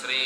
ശ്രീ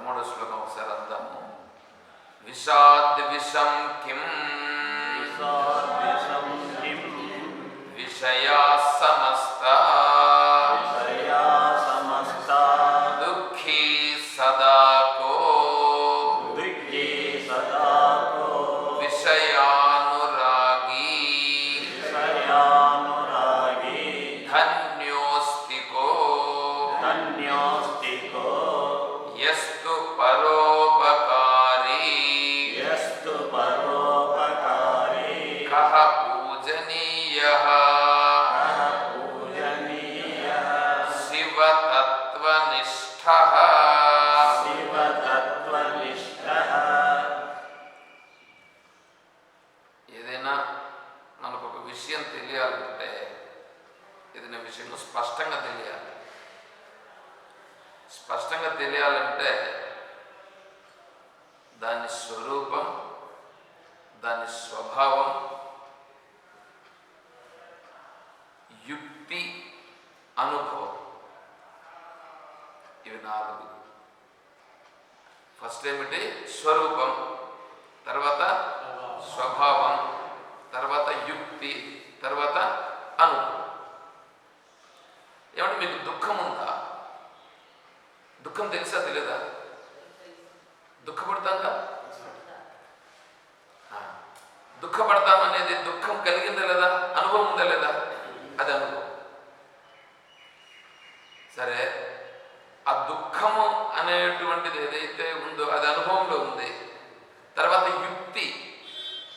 పదమూడవ శ్లోకం ఒకసారి అందాము. విషాద్ విషం కిం ఏమంటే మీకు దుఃఖం ఉందా? దుఃఖం తెలుసా తెలియదా దుఃఖపడతాంగా ఆ, దుఃఖపడతాం అనేది దుఃఖం కలిగిందా లేదా అనుభవం ఉందా లేదా అది అనుభవం సరే ఆ దుఃఖము అనేటువంటిది ఏదైతే ఉందో అది అనుభవంలో ఉంది తర్వాత యుక్తి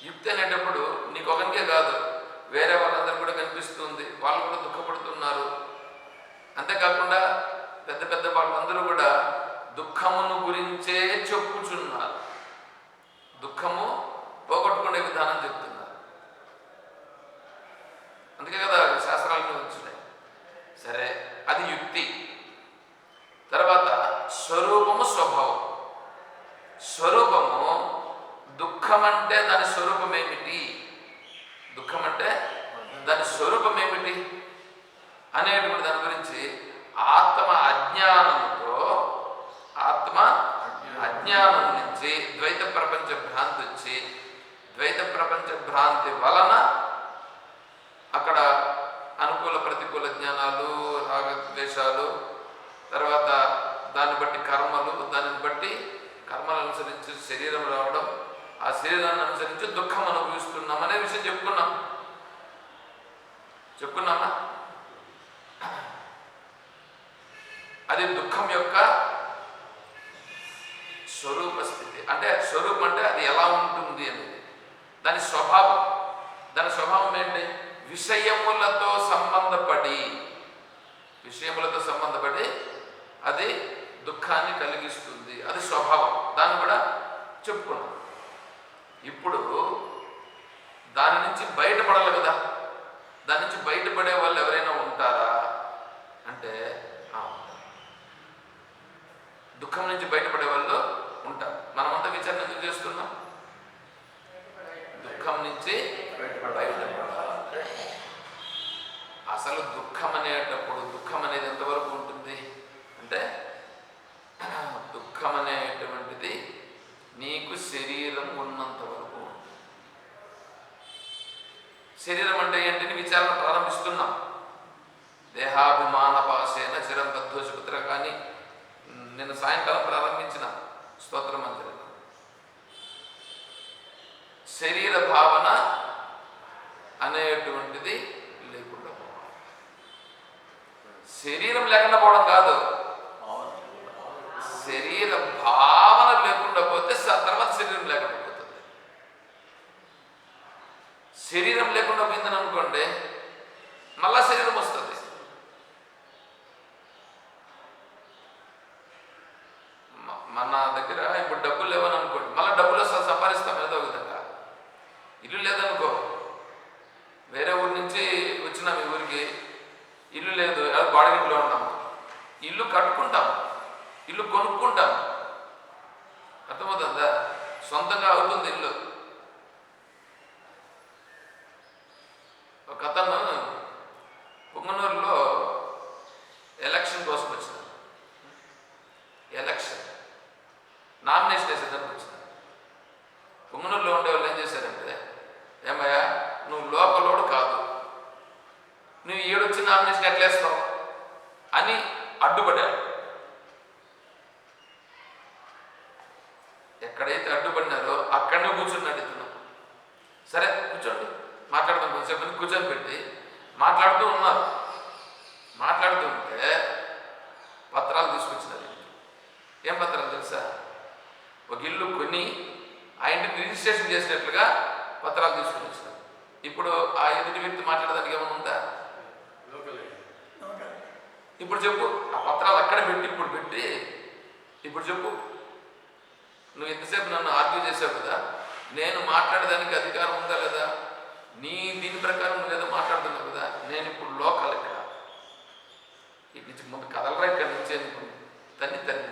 యుక్తి అనేటప్పుడు నీకు ఒకరికే కాదు వేరే వాళ్ళందరూ కూడా కనిపిస్తుంది వాళ్ళు కూడా దుఃఖపడుతున్నారు అంతేకాకుండా పెద్ద పెద్ద వాళ్ళందరూ కూడా దుఃఖమును గురించే చెప్పుచున్నారు దుఃఖము పోగొట్టుకునే విధానం చెప్తున్నారు అందుకే కదా శాస్త్రాలను వచ్చినాయి సరే అది యుక్తి తర్వాత స్వరూపము స్వభావం స్వరూపము దుఃఖం అంటే దాని స్వరూపం ఏమిటి దుఃఖం అంటే దాని స్వరూపం ఏమిటి? అనేటువంటి దాని గురించి ఆత్మ అజ్ఞానంతో ఆత్మ అజ్ఞానం నుంచి ద్వైత ప్రపంచ భ్రాంతి వచ్చి ద్వైత ప్రపంచ భ్రాంతి వలన అక్కడ అనుకూల ప్రతికూల జ్ఞానాలు రాగద్వేషాలు తర్వాత దాన్ని బట్టి కర్మలు దానిని బట్టి కర్మలు అనుసరించి శరీరం రావడం ఆ శరీరాన్ని అనుసరించి దుఃఖం అనుభవిస్తున్నాం అనే విషయం చెప్పుకున్నాం. చెప్పుకున్నామా అది దుఃఖం యొక్క స్వరూప స్థితి. అంటే స్వరూపం అంటే అది ఎలా ఉంటుంది అనేది. దాని స్వభావం. దాని స్వభావం ఏంటి? విషయములతో సంబంధపడి. విషయములతో సంబంధపడి అది దుఃఖాన్ని కలిగిస్తుంది. అది స్వభావం. దాన్ని కూడా చెప్పుకున్నాం. ఇప్పుడు దాని నుంచి బయటపడాలి కదా. దాని నుంచి బయటపడే వాళ్ళు ఎవరైనా ఉంటారా? అంటే దుఃఖం నుంచి బయటపడే వాళ్ళు ఉంటారు. మనమంతా విచారణ ఎందుకు చేస్తున్నాం? దుఃఖం నుంచి అసలు దుఃఖం అనేటప్పుడు దుఃఖం అనేది ఎంతవరకు ఉంటుంది? అంటే దుఃఖం అనేటువంటిది నీకు శరీరం ఉన్నంత వరకు శరీరం అంటే ఏంటని విచారణ ప్రారంభిస్తున్నాం. దేహాభిమాన పాసేన చిరం తద్వశపుత్ర కానీ నిన్న సాయంకాలం ప్రారంభించిన స్తోత్ర మందిరం. శరీర భావన అనేటువంటిది లేకుండా పోవాలి శరీరం లేకుండా పోవడం కాదు శరీర భావన లేకుండా పోతే స- తర్వాత శరీరం లేకుండా పోతుంది శరీరం లేకుండా పోయిందని అనుకోండి మళ్ళా శరీరం వస్తుంది మ- మన దగ్గర ఇప్పుడు డబ్బులు లేవని అనుకోండి మళ్ళీ డబ్బులు వస్తే సంపాదిస్తాం ఏదో ఒక విధంగా ఇల్లు లేదనుకో వేరే ఊరి నుంచి వచ్చిన మీ ఊరికి ఇల్లు లేదు ఏదో బాడగింట్లో ఉన్నాము ఇల్లు కట్టుకుంటాం ఇల్లు కొనుక్కుంటాం అర్థమవుతుందా సొంతంగా అవుతుంది ఇల్లు ఒక అతను పొంగనూరులో ఎలక్షన్ కోసం వచ్చిన ఎలక్షన్ నామినేషన్ వేసేదానికి వచ్చిన పొంగనూరులో ఉండే వాళ్ళు ఏం చేశారంటే ఏమయ్యా నువ్వు లోకలోడు కాదు నువ్వు ఏడొచ్చి నామినేషన్ ఎట్లేస్తావు అని అడ్డుపడ్డాడు ఎక్కడైతే అడ్డుపడినారో అక్కడనే కూర్చొని నడుతున్నాం సరే కూర్చోండి మాట్లాడదాం కొంచెంసేపు అని కూర్చొని పెట్టి మాట్లాడుతూ ఉన్నారు మాట్లాడుతూ ఉంటే పత్రాలు తీసుకొచ్చినారు ఏం పత్రాలు తెలుసా ఒక ఇల్లు కొని ఆ ఇంటిని రిజిస్ట్రేషన్ చేసినట్లుగా పత్రాలు తీసుకుని వచ్చినారు ఇప్పుడు ఆ ఎదుటి వ్యక్తి మాట్లాడడానికి ఏమైనా ఉందా ఇప్పుడు చెప్పు ఆ పత్రాలు అక్కడ పెట్టి ఇప్పుడు పెట్టి ఇప్పుడు చెప్పు నువ్వు ఎంతసేపు నన్ను ఆర్గ్యూ చేసావు కదా నేను మాట్లాడడానికి అధికారం ఉందా లేదా నీ దీని ప్రకారం నువ్వు ఏదో మాట్లాడుతున్నావు కదా నేను ఇప్పుడు లోకల్ ఇక్కడ ఇటు నుంచి ముందు కదలరా ఇక్కడ నుంచి అనుకో తన్ని తన్ని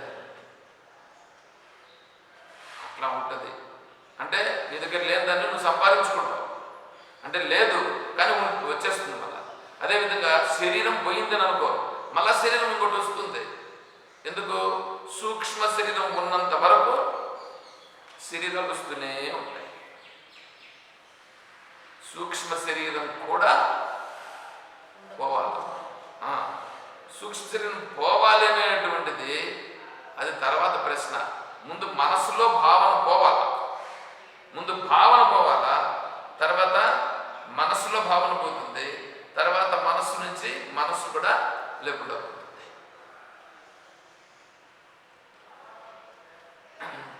అట్లా ఉంటుంది అంటే నీ దగ్గర లేదని నువ్వు సంపాదించుకుంటావు అంటే లేదు కానీ వచ్చేస్తుంది మళ్ళా. అదేవిధంగా శరీరం పోయిందని అనుకో మళ్ళా శరీరం ఇంకోటి వస్తుంది. ఎందుకు? సూక్ష్మ శరీరం ఉన్నంత వరకు శరీరాలు వస్తూనే ఉంటాయి. సూక్ష్మ శరీరం కూడా పోవాలి. ఆ, సూక్ష్మ శరీరం పోవాలి అనేటువంటిది అది తర్వాత ప్రశ్న. ముందు మనసులో భావన పోవాలా? ముందు భావన పోవాలా? తర్వాత మనసులో భావన పోతుంది. తర్వాత మనసు నుంచి మనసు కూడా లేకుండా పోతుంది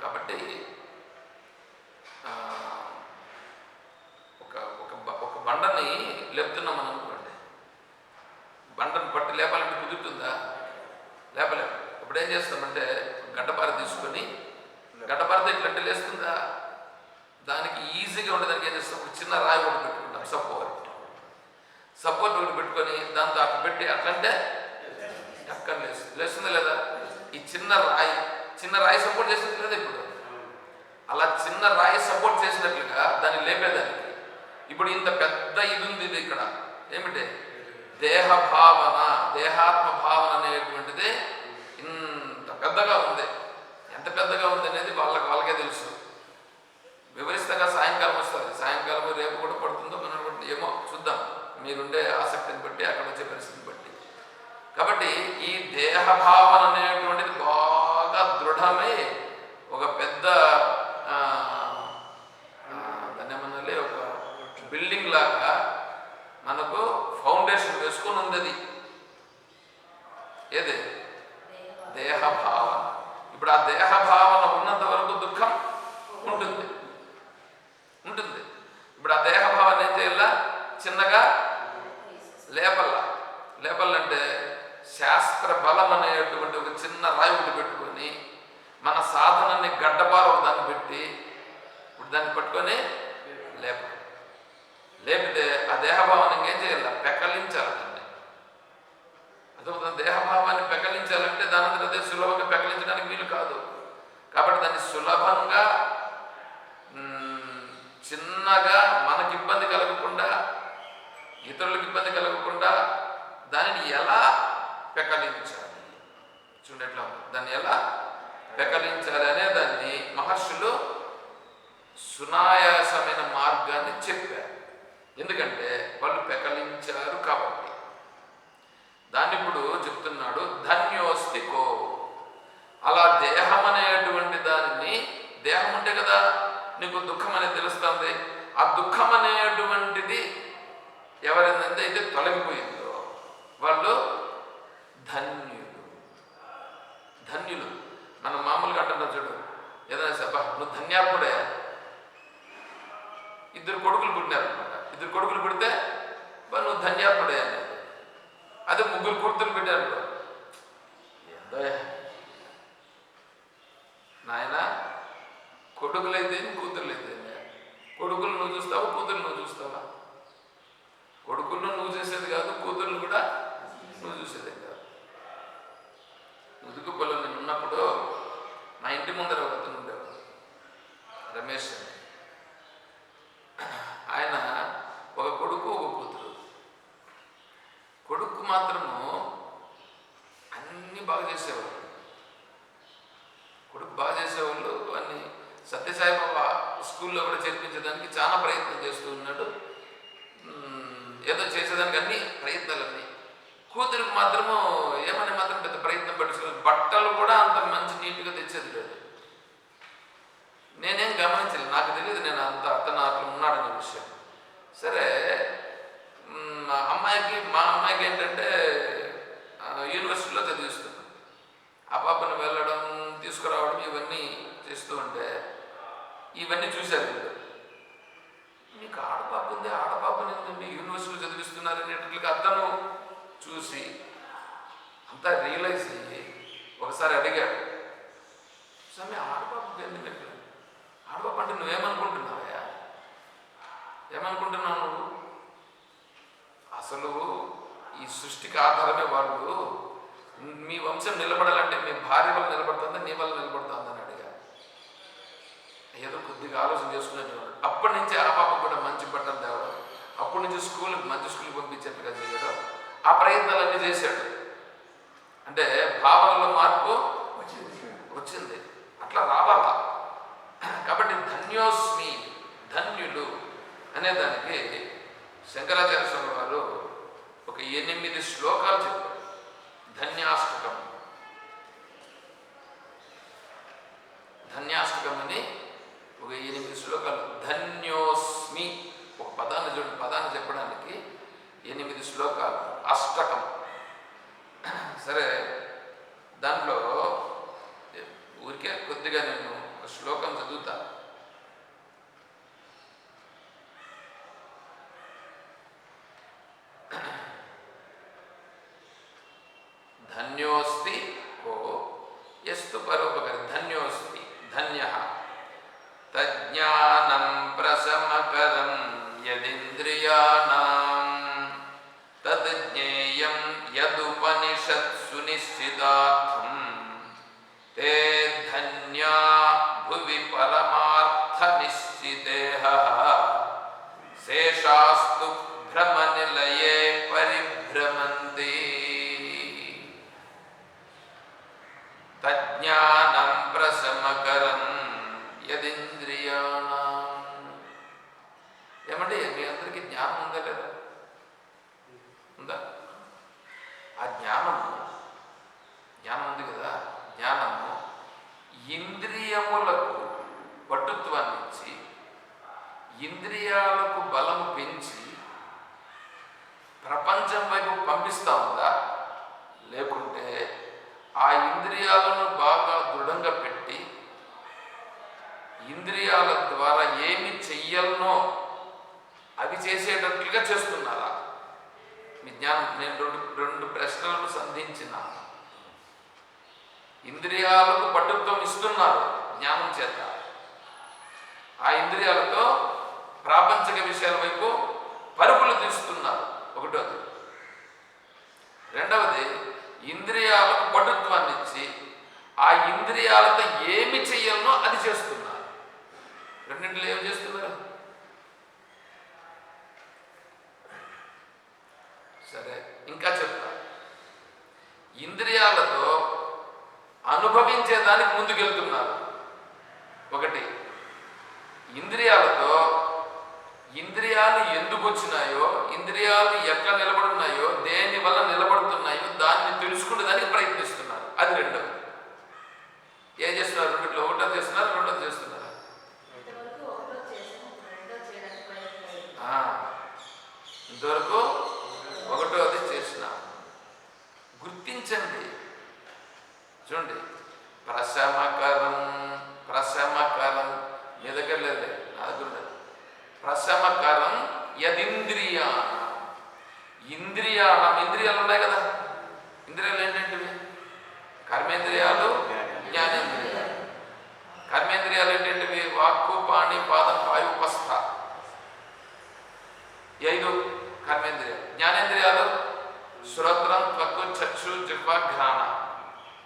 కాబట్టి ఆ, ఒక ఒక బ- ఒక బండని లేపుతున్నాం మనం అనుకోండి బండను పట్టి లేపాలంటే కుదురుతుందా లేపలేము ఇప్పుడు ఏం చేస్తామంటే గడ్డపార తీసుకొని గడ్డపారతో ఇట్లంటే లేస్తుందా దానికి ఈజీగా ఉండేదానికి ఏం చేస్తాం ఒక చిన్న రాయి ఒకటి పెట్టుకుంటాం సపోర్ట్ సపోర్ట్ ఒకటి పెట్టుకొని దాంతో అట్లంటే ఎక్కడ లేస్తుంది లేదా? ఈ చిన్న రాయి చిన్న రాయి సపోర్ట్ చేసినట్టు లేదా ఇప్పుడు. అలా చిన్న రాయి సపోర్ట్ చేసినట్లుగా దాన్ని లేపేదానికి ఇప్పుడు ఇంత పెద్ద ఇది ఉంది ఇది ఇక్కడ. ఏమిటి? దేహ భావన దేహాత్మ భావన అనేటువంటిది ఇంత పెద్దగా ఉంది. ఎంత పెద్దగా ఉంది అనేది వాళ్ళకి వాళ్ళకే తెలుసు. వివరిస్తగా సాయంకాలం వస్తుంది. సాయంకాలం రేపు కూడా పడుతుందో మనం ఏమో చూద్దాం. మీరుండే ఆసక్తిని బట్టి అక్కడ వచ్చే పరిస్థితిని బట్టి. కాబట్టి ఈ దేహ భావన అనేటువంటిది బాగా దృఢమై ఒక పెద్ద ఆ, ఆ, దాన్ని ఏమనాలి? ఒక బిల్డింగ్ లాగా మనకు ఫౌండేషన్ వేసుకొని ఉంది ఏది? దేహ భావన ఇప్పుడు ఆ దేహ భావన ఉన్నంత వరకు దుఃఖం ఉంటుంది ఉంటుంది ఇప్పుడు ఆ దేహ భావన ఏం చేయాల చిన్నగా లేపల్లా లేపల్లంటే శాస్త్ర బలం అనేటువంటి ఒక చిన్న రాయి ఒకటి పెట్టుకొని మన సాధనాన్ని గడ్డపార దాన్ని పెట్టి ఇప్పుడు దాన్ని పట్టుకొని లేప లేపితే ఆ దేహభావాన్ని ఇంకేం చేయాలి? పెకలించాలి దాన్ని అర్థమవుతుంది దేహభావాన్ని పెకలించాలంటే దాని అదే సులభంగా పెకలించడానికి వీలు కాదు. కాబట్టి దాన్ని సులభంగా చిన్నగా మనకి ఇబ్బంది కలగకుండా ఇతరులకు ఇబ్బంది కలగకుండా దానిని ఎలా పెకలించాలి? చూడండి దాన్ని ఎలా పెకలించాలనే దాన్ని మహర్షులు సునాయాసమైన మార్గాన్ని చెప్పారు. ఎందుకంటే వాళ్ళు పెకలించారు కాబట్టి. దాన్ని ఇప్పుడు చెప్తున్నాడు ధన్యోస్తి కో అలా దేహం అనేటువంటి దానిని దేహం ఉంటే కదా నీకు దుఃఖం అనేది తెలుస్తుంది. ఆ దుఃఖం అనేటువంటిది ఎవరైందంటే అయితే తొలగిపోయింది. మాత్రము అన్నీ బాగా చేసేవాళ్ళు. కొడుకు బాగా చేసేవాళ్ళు అన్ని సత్యసాయి బాబా స్కూల్లో కూడా చేర్పించడానికి చాలా ప్రయత్నం చేస్తూ ఉన్నాడు. ఏదో చేసేదానికి అన్ని ప్రయత్నాలన్నీ. కూతురికి మాత్రము ఏమని మాత్రం పెద్ద ప్రయత్నం పట్టించుకోలేదు. బట్టలు కూడా అంత మంచి నీట్గా తెచ్చేది లేదు. నేనేం గమనించలేదు. నాకు తెలియదు నేను అంత అతను అట్లా ఉన్నాడనే విషయం. సరే మా అమ్మాయికి మా అమ్మాయికి ఏంటంటే యూనివర్సిటీలో చదివిస్తున్నాం. ఆ పాపను వెళ్ళడం తీసుకురావడం ఇవన్నీ చేస్తూ ఉంటే ఇవన్నీ చూశారు వీళ్ళు. మీకు ఆడపాప ఉంది ఆడపాపని ఎందుకండి యూనివర్సిటీలో చదివిస్తున్నారు అనేటట్లుగా అతను చూసి అంతా రియలైజ్ అయ్యి ఒకసారి అడిగాడు. స్వామి ఆడపాపకి ఎందుకు ఆడపాప అంటే నువ్వేమనుకుంటున్నావయ్యా? ఏమనుకుంటున్నావు నువ్వు అసలు ఈ సృష్టికి ఆధారమే వాళ్ళు. మీ వంశం నిలబడాలంటే మీ భార్య వల్ల నిలబడుతుందా నీ వల్ల నిలబడుతుందని అడిగారు. ఏదో కొద్దిగా ఆలోచన చేసుకునేవాడు అప్పటి నుంచి ఆ పాప కూడా మంచి బట్టలు తేవడం అప్పటి నుంచి స్కూల్కి మంచి స్కూల్కి పంపించేట్టుగా చేయడం ఆ ప్రయత్నాలన్నీ చేశాడు. అంటే భావనలో మార్పు వచ్చింది. అట్లా రావాలా? కాబట్టి ధన్యోస్మి ధన్యులు అనే దానికి శంకరాచార్య స్వామి వారు ఒక ఎనిమిది శ్లోకాలు చెప్పాడు. ధన్యాష్టకం. ధన్యాష్టకం అని ఒక ఎనిమిది శ్లోకాలు. ధన్యోస్మి. ఒక పదాన్ని చూడండి. పదాన్ని చెప్పడానికి ఎనిమిది శ్లోకాలు. అష్టకం. సరే దాంట్లో ఊరికే కొద్దిగా నేను ఒక శ్లోకం చదువుతా ధన్యోస్తి ఇంద్రియములకు పట్టుత్వాన్ని ఇచ్చి ఇంద్రియాలకు బలము పెంచి ప్రపంచం వైపు పంపిస్తా ఉందా? లేకుంటే ఆ ఇంద్రియాలను బాగా దృఢంగా పెట్టి ఇంద్రియాల ద్వారా ఏమి చెయ్యలనో అవి చేసేటట్లుగా చేస్తున్నారా? మీ జ్ఞానం నేను రెండు రెండు ప్రశ్నలను సంధించినాను ఇంద్రియాలకు పటుత్వం ఇస్తున్నారు జ్ఞానం చేత. ఆ ఇంద్రియాలతో ప్రాపంచిక విషయాల వైపు పరుగులు తీస్తున్నారు. ఒకటోది. రెండవది ఇంద్రియాలకు పటుత్వాన్ని ఇచ్చి ఆ ఇంద్రియాలతో ఏమి చెయ్యాలనో అది చేస్తున్నారు. రెండింటిలో ఏం చేస్తున్నారు? సరే ఇంకా చెప్తా. ఇంద్రియాలతో అనుభవించేదానికి ముందుకెళ్తున్నారు. ఒకటి ఇంద్రియాలతో ఇంద్రియాలు ఎందుకు వచ్చినాయో ఇంద్రియాలు ఎక్కడ నిలబడున్నాయో దేని వల్ల నిలబడుతున్నాయో దాన్ని తెలుసుకునే దానికి ప్రయత్నిస్తున్నారు. అది రెండవది చూడండి. ప్రశమకరం ప్రశమకరం నీ దగ్గర లేదు నా దగ్గర లేదు యదింద్రియాణం. ఇంద్రియాణం ఇంద్రియాలు ఉన్నాయి కదా. ఇంద్రియాలు ఏంటంటే కర్మేంద్రియాలు జ్ఞానేంద్రియాలు. కర్మేంద్రియాలు ఏంటంటే వాక్కు పాణి పాదం వాయు ఉపస్థ ఐదు కర్మేంద్రియాలు. జ్ఞానేంద్రియాలు శ్రోత్రం త్వక్కు చచ్చు జిహ్వ ఘ్రాణ.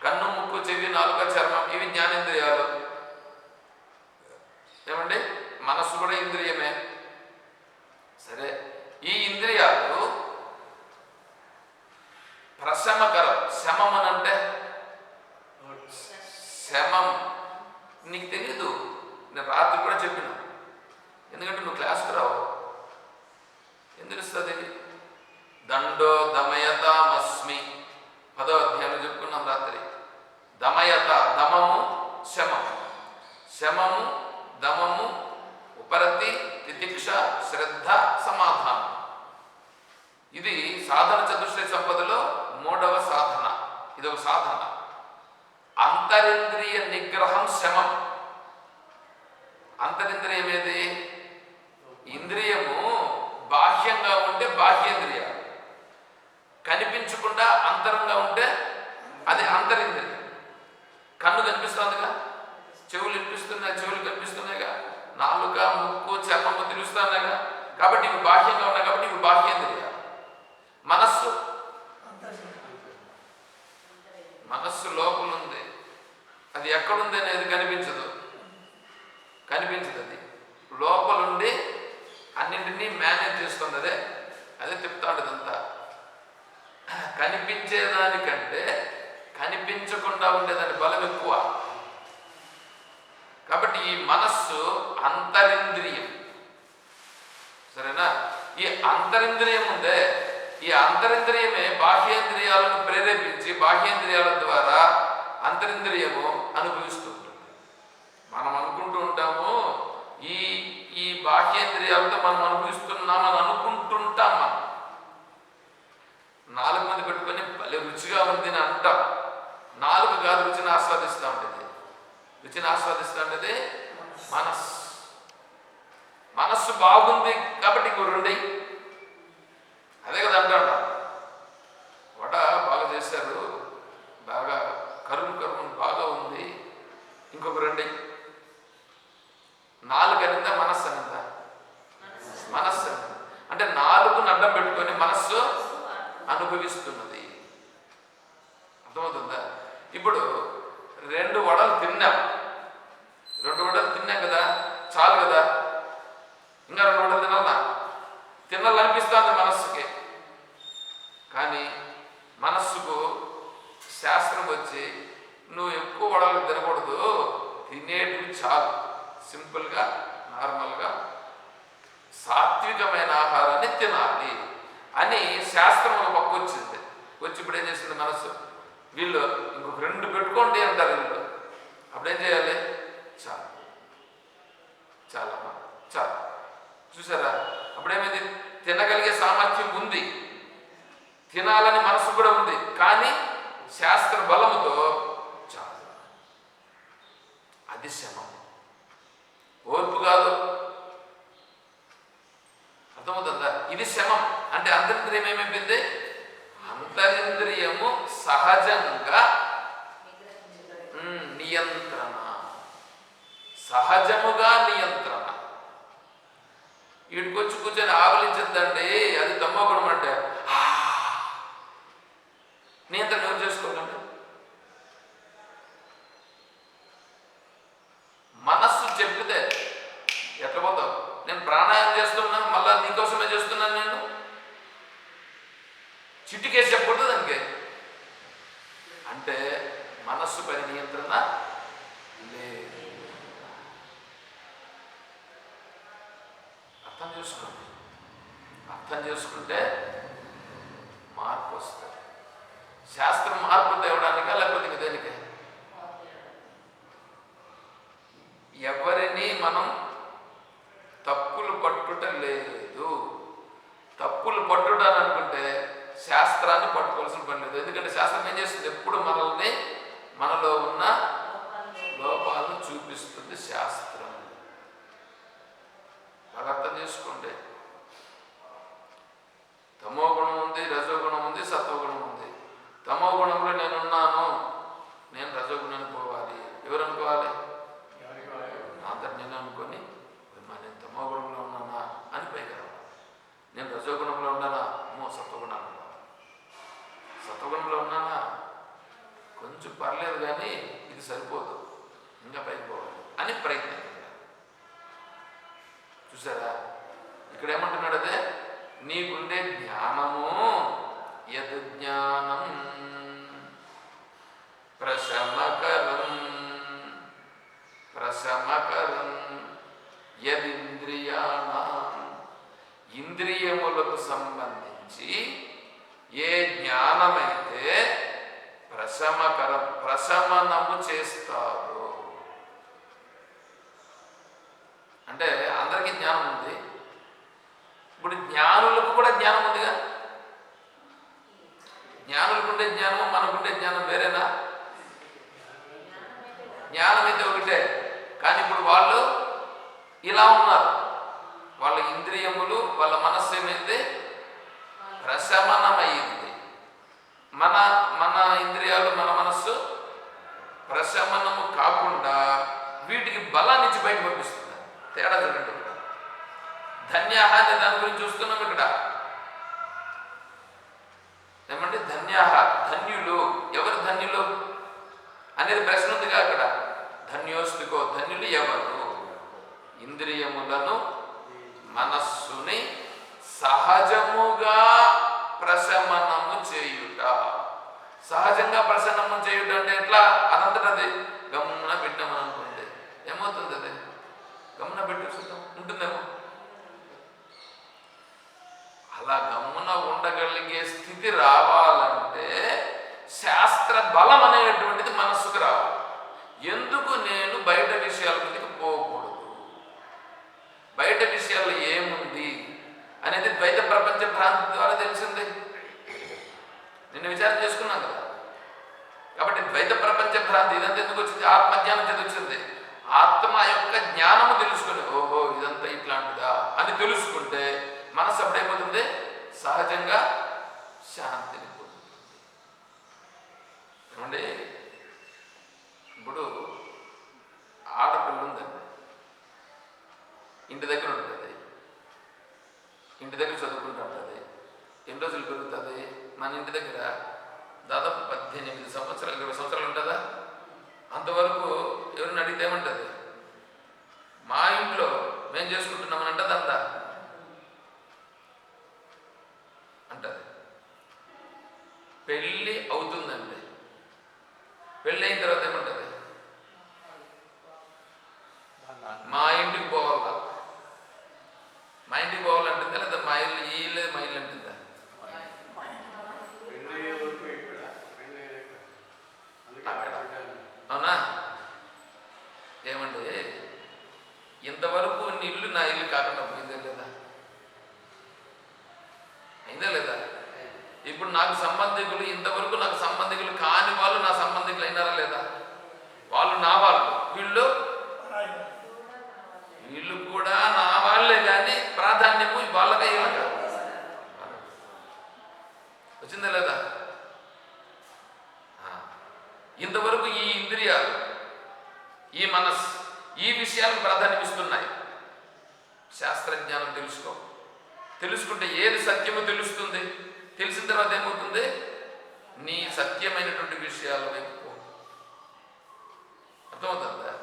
కన్ను ముక్కు చెవి నాలుక చర్మం ఇవి జ్ఞానేంద్రియాలు. ఏమండి? మనస్సు కూడా ఇంద్రియమే. సరే ఈ ఇంద్రియాలు ప్రశమకరం. శమం అని అంటే? శమం. నీకు తెలీదు. నేను రాత్రి కూడా చెప్పిన. ఎందుకంటే నువ్వు క్లాస్కి రావు. ఎందుకు ఇస్తుంది దండో దమయతామస్మి పదో అధ్యాయంలో చెప్పుకున్నాం రాత్రి. దమయత దమము శమము. శమము దమము ఉపరతి తితిక్ష శ్రద్ధ సమాధానం. ఇది సాధన చతుశ్రీ సంపదలో మూడవ సాధన. ఇది ఒక సాధన. అంతరింద్రియ నిగ్రహం శమం. అంతరింద్రియం ఏది? ఇంద్రియము బాహ్యంగా ఉంటే బాహ్యేంద్రియ కనిపించకుండా అంతరంగా ఉంటే అది అంతరింది. కన్ను కనిపిస్తుందిగా? చెవులు వినిపిస్తున్నాయి చెవులు కనిపిస్తున్నాయిగా? నాలుక ముక్కు చర్మము తెలుస్తున్నాయిగా కాబట్టి ఇవి బాహ్యంగా ఉన్నాయి కాబట్టి ఇవి బాహ్యేంద్రియాలు మనస్సు? మనస్సు లోపల ఉంది. అది ఎక్కడుంది అనేది కనిపించదు. కనిపించదు అది. లోపలుండి అన్నింటినీ మేనేజ్ చేస్తుంది అదే. అదే చెప్తాడు ఇదంతా కనిపించేదానికంటే కనిపించకుండా ఉండేదాని బలం ఎక్కువ. కాబట్టి ఈ మనస్సు అంతరింద్రియం. సరేనా? ఈ అంతరింద్రియం ఉందే ఈ అంతరింద్రియమే బాహ్యేంద్రియాలను ప్రేరేపించి బాహ్యేంద్రియాల ద్వారా అంతరింద్రియము అనుభవిస్తూ ఉంటుంది. మనం అనుకుంటూ ఉంటాము ఈ ఈ బాహ్యేంద్రియాలతో మనం అనుభవిస్తున్నామని అనుకుంటుంటాం మనం. నాలుగు మంది పెట్టుకొని భలే రుచిగా ఉంది అని అంటాం. నాలుగు కాదు రుచిని ఆస్వాదిస్తూ ఉంటుంది. రుచిని ఆస్వాదిస్తూ ఉంటుంది మనస్సు. మనస్సు బాగుంది కాబట్టి ఇంకో రెండై అదే కదా అంటాడు. వడ బాగా చేశారు. బాగా కరుము కరుము బాగా ఉంది. ఇంకొక రెండై నాలుగు అనిందా మనస్సు అనిందా? మనస్సు అంటే నాలుగును అడ్డం పెట్టుకొని మనస్సు అనుభవిస్తున్నది. అర్థమవుతుందా? ఇప్పుడు రెండు వడలు తిన్నాం. రెండు వడలు తిన్నాం కదా చాలు కదా. ఇంకా రెండు వడలు తినాలా? తినాలనిపిస్తుంది మనస్సుకి. కానీ మనస్సుకు శాస్త్రం వచ్చి నువ్వు ఎక్కువ వడలు తినకూడదు తినేటివి చాలు. సింపుల్గా నార్మల్గా సాత్వికమైన ఆహారాన్ని తినాలి అని శాస్త్రం ఒక వచ్చింది. వచ్చి ఇప్పుడు ఏం చేసింది మనస్సు? వీళ్ళు ఇంకొక రెండు పెట్టుకోండి అంటారు వీళ్ళు అప్పుడేం చేయాలి? చాలు. చాలమ్మా. చాలు. చూసారా? అప్పుడేమైంది? తినగలిగే సామర్థ్యం ఉంది. తినాలని మనసు కూడా ఉంది. కానీ శాస్త్ర బలముతో చాలు. అది శమం ఓర్పు కాదు. అర్థమవుతుందా? ఇది శమం అంటే అంతరింద్రియం ఏమైపోయింది అంతరింద్రియము సహజంగా నియంత్రణ. సహజముగా నియంత్రణ. వీడికొచ్చి కూర్చొని ఆవలించద్దండి ప్రశమకర ప్రశమనము చేస్తాడు. అంటే అందరికీ జ్ఞానం ఉంది. ఇప్పుడు జ్ఞానులకు కూడా జ్ఞానం ఉందిగా? జ్ఞానులకు ఉండే జ్ఞానము మనకుండే జ్ఞానం వేరేనా? జ్ఞానం అయితే ఒకటే. కానీ ఇప్పుడు వాళ్ళు ఇలా ఉన్నారు. వాళ్ళ ఇంద్రియములు వాళ్ళ మనస్సు ఏమైంది? ప్రశమనమైంది. మన మన ఇంద్రియాలు మన మనస్సు ప్రశమనము కాకుండా వీటికి బలాన్ని ఇచ్చి బయట పంపిస్తుంది. తేడా చూడండి ఇక్కడ ధన్యాహ దాని గురించి చూస్తున్నాం ఇక్కడ. ఏమంటే ధన్యాహ ధన్యులు. ఎవరు ధన్యులు? అనేది ప్రశ్న ఉందిగా అక్కడ. ధన్యోస్తుకో ధన్యులు ఎవరు? ఇంద్రియములను మనస్సుని సహజముగా ప్రశమనము చేయుట. సహజంగా ప్రసన్నము చేయుట అంటే ఎట్లా? అదంతట అది గమ్మున పెట్టమని అనుకుంటే. ఏమవుతుంది అది గమ్మున పెట్టి చూద్దాం ఉంటుందేమో? అలా గమ్మున ఉండగలిగే స్థితి రావాలంటే శాస్త్ర బలం అనేటువంటిది మనస్సుకు రావాలి. ఎందుకు నేను బయట విషయాల మీదకి పోకూడదు? బయట విషయాల్లో ఏముంది? అనేది ద్వైత ప్రపంచ భ్రాంతి ద్వారా తెలిసింది. నిన్న విచారం చేసుకున్నాం కదా. కాబట్టి ద్వైత ప్రపంచ భ్రాంతి ఇదంతా ఎందుకు వచ్చింది? ఆత్మజ్ఞానం చేతి వచ్చింది. ఆత్మ యొక్క జ్ఞానము తెలుసుకుని ఓహో ఇదంతా ఇట్లాంటిదా అని తెలుసుకుంటే మనసు అప్పుడైపోతుంది సహజంగా శాంతిని పొందుతుంది ఏమండి? ఇప్పుడు ఆడపిల్ల ఉందండి. ఇంటి దగ్గర ఉంటుంది. ఇంటి దగ్గర చదువుకుంటూ ఉంటుంది. ఎన్ని రోజులు పెరుగుతుంది? మన ఇంటి దగ్గర దాదాపు పద్దెనిమిది సంవత్సరాలు ఇరవై సంవత్సరాలు ఉంటుందా? అంతవరకు ఎవరిని అడిగితే ఏమంటుంది? మా ఇంట్లో మేము చేసుకుంటున్నామని అంటది అందా అంటది పెళ్ళి అవుతుందండి పెళ్ళి అయిన తర్వాత ఏమంటది మా ఇంటికి పోవాలా మా ఇంటికి పోవాలంటుందా లేదా మా ఇల్లు ఈ ఇల్లే మా ఇల్లు అంటుందా అవునా ఏమండి ఇంతవరకు నీ ఇల్లు నా ఇల్లు కాకుండా పోయిందే లేదా అయిందా లేదా ఇప్పుడు నాకు సంబంధికులు ఇంతవరకు నాకు సంబంధికులు కాని వాళ్ళు నా సంబంధికులు అయినారా లేదా వాళ్ళు నా వాళ్ళు వీళ్ళు వీళ్ళు కూడా నా వాళ్ళే కానీ ప్రాధాన్యము వాళ్ళకే వీళ్ళక వచ్చిందా లేదా ఆ. ఇంతవరకు ఈ ఇంద్రియాలు ఈ మనస్ ఈ విషయాలకు ప్రాధాన్యం ఇస్తున్నాయి శాస్త్రజ్ఞానం తెలుసుకో తెలుసుకుంటే ఏది సత్యమో తెలుస్తుంది తెలిసిన తర్వాత ఏమవుతుంది నీ సత్యమైనటువంటి విషయాల వైపు పో. అర్థమవుతుందా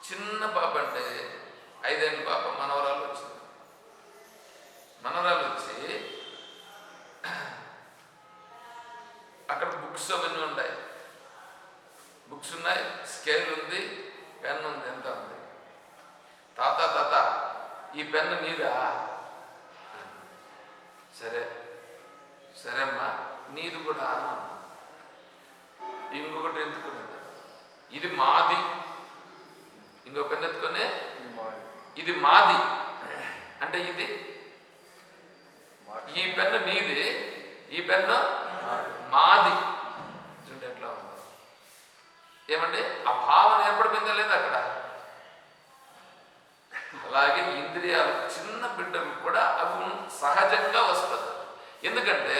చిన్న పాప అంటే ఐదేళ్ళ పాప మనవరాలు వచ్చింది మనవరాలు వచ్చి అక్కడ బుక్స్ అవన్నీ ఉంటాయి బుక్స్ ఉన్నాయి స్కేల్ ఉంది పెన్ ఉంది ఎంత ఉంది తాత తాత ఈ పెన్ను నీదా సరే సరే అమ్మా నీది కూడా ఇంకొకటి ఎందుకున్నది ఇది మాది. ఇంకో ఎత్తుకునే ఇది మాది. అంటే ఇది. ఈ పెన్ను నీది ఈ పెన్ను మాది. చూడండి ఎట్లా ఉంది. ఏమండి? ఆ భావన ఏర్పడిపోయిందా లేదా అక్కడ? అలాగే ఇంద్రియాలు చిన్న బిడ్డలు కూడా అవి సహజంగా వస్తుంది. ఎందుకంటే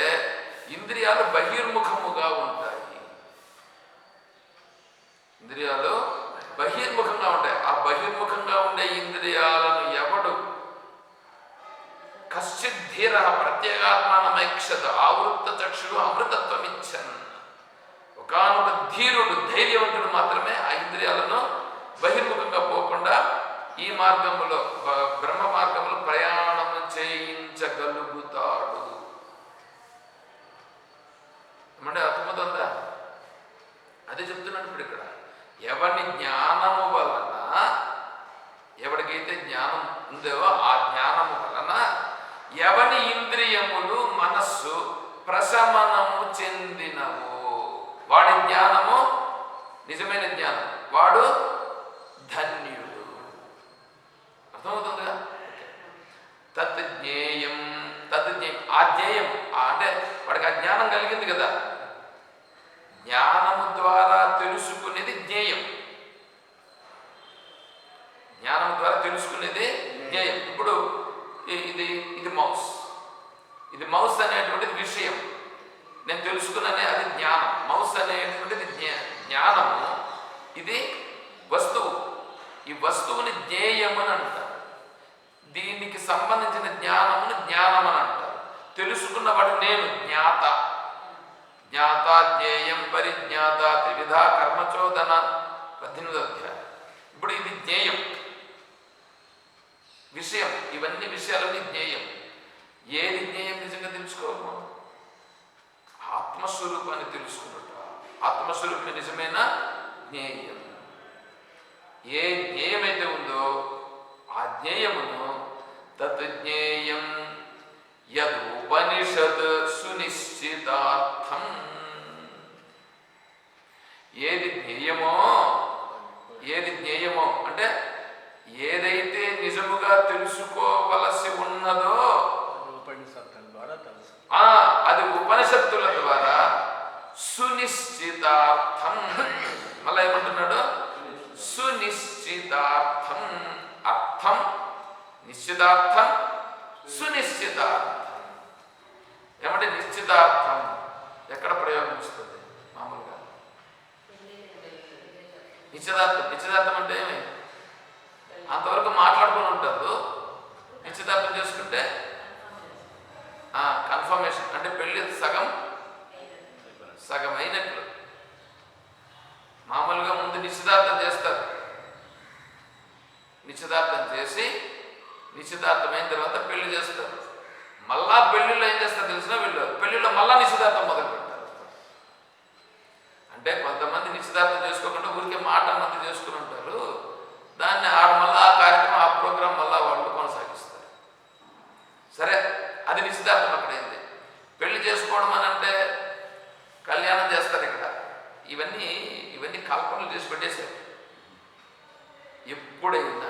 ఇంద్రియాలు బహిర్ముఖముగా ఉంటాయి. ఇంద్రియాలు బహిర్ముఖంగా ఉంటాయి. ఆ బహిర్ముఖంగా ఉండే ఇంద్రియాలను ఎవడు కశ్చిత్ ధీర ప్రత్యేగాత్మానమైక్షత ఆవృత్త చక్షుడు అమృతత్వం ఇచ్చన్ ఒక ధీరుడు ధైర్యవంతుడు మాత్రమే ఆ ఇంద్రియాలను బహిర్ముఖంగా పోకుండా ఈ మార్గంలో బ్రహ్మ మార్గంలో ప్రయాణం చేయించగలుగుతా ఏమంటే అర్థమవుతుందా అదే చెప్తున్నాడు ఇప్పుడు ఇక్కడ ఎవరిని జ్ఞానము వలన ఎవరికైతే జ్ఞానం ఉందో ఆ జ్ఞానము వలన ఎవని ఇంద్రియములు మనస్సు ప్రశమనము చెందినవు వాడి జ్ఞానము నిజమైన జ్ఞానం వాడు ధన్యుడు అర్థమవుతుందిగా తత్ జ్ఞేయం తత్ జ్ఞేయం ఆ జ్ఞేయం ఆ అంటే వాడికి ఆ జ్ఞానం కలిగింది కదా జ్ఞానము ద్వారా తెలుసుకునేది జ్ఞేయం జ్ఞానం ద్వారా తెలుసుకునేది జ్ఞేయం ఇప్పుడు ఇ- ఇది ఇది మౌస్ ఇది మౌస్ అనేటువంటిది విషయం నేను తెలుసుకున్నానే అది జ్ఞానం మౌస్ అనేటువంటిది జ్ఞా జ్ఞానము ఇది వస్తువు ఈ వస్తువుని జ్ఞేయం అని అంటారు దీనికి సంబంధించిన జ్ఞానమును జ్ఞానం అని అంటారు తెలుసుకున్నవాడు నేను జ్ఞాత. జ్ఞాత జ్ఞేయం పరిజ్ఞాత త్రివిధ కర్మచోదన పద్దెనిమిది అధ్యాయం. ఇప్పుడు ఇది జ్ఞేయం విషయం. ఇవన్నీ విషయాలన్నీ జ్ఞేయం ఏది జ్ఞేయం నిజంగా తెలుసుకోము ఆత్మస్వరూపాన్ని తెలుసుకున్నట ఆత్మస్వరూపం నిజమైన? జ్ఞేయం ఏ జ్ఞేయమైతే ఉందో ఆ జ్ఞేయమును తత్ జ్ఞేయం యదుపనిషత్ సునిశ్చితార్థం. ఏది జ్ఞేయమో ఏది జ్ఞేయమో అంటే ఏదైతే నిజముగా తెలుసుకోవలసి ఉన్నదో అది ఉపనిషత్తుల ద్వారా సునిశ్చితార్థం. మళ్ళీ ఏమంటున్నాడు? సునిశ్చితార్థం. అర్థం నిశ్చితార్థం సునిశ్చితార్థం ఏమంటే నిశ్చితార్థం ఎక్కడ ప్రయోగం వస్తుంది మామూలుగా నిశ్చితార్థం. నిశ్చితార్థం అంటే ఏమి? అంతవరకు మాట్లాడుకుని ఉంటారు. నిశ్చితార్థం చేసుకుంటే కన్ఫర్మేషన్ అంటే పెళ్ళి సగం సగం అయినట్లు. మామూలుగా ముందు నిశ్చితార్థం చేస్తారు. నిశ్చితార్థం చేసి నిశ్చితార్థం అయిన తర్వాత పెళ్ళి చేస్తారు. మళ్ళా పెళ్ళిలో ఏం చేస్తారు తెలిసిన వీళ్ళు? పెళ్ళిలో మళ్ళా నిశ్చితార్థం మొదలు పెడతారు అంటే కొంతమంది నిశ్చితార్థం చేసుకోకుండా ఊరికే మాట మంది చేసుకుని ఉంటారు. దాన్ని ఆడ మళ్ళా ఆ కార్యక్రమం ఆ ప్రోగ్రాం మళ్ళా వాళ్ళు కొనసాగిస్తారు. సరే అది నిశ్చితార్థం అక్కడైంది. పెళ్ళి చేసుకోవడం అని అంటే కళ్యాణం చేస్తారు ఇక్కడ. ఇవన్నీ ఇవన్నీ కల్పనలు చేసి పెట్టేశారు. ఎప్పుడైనా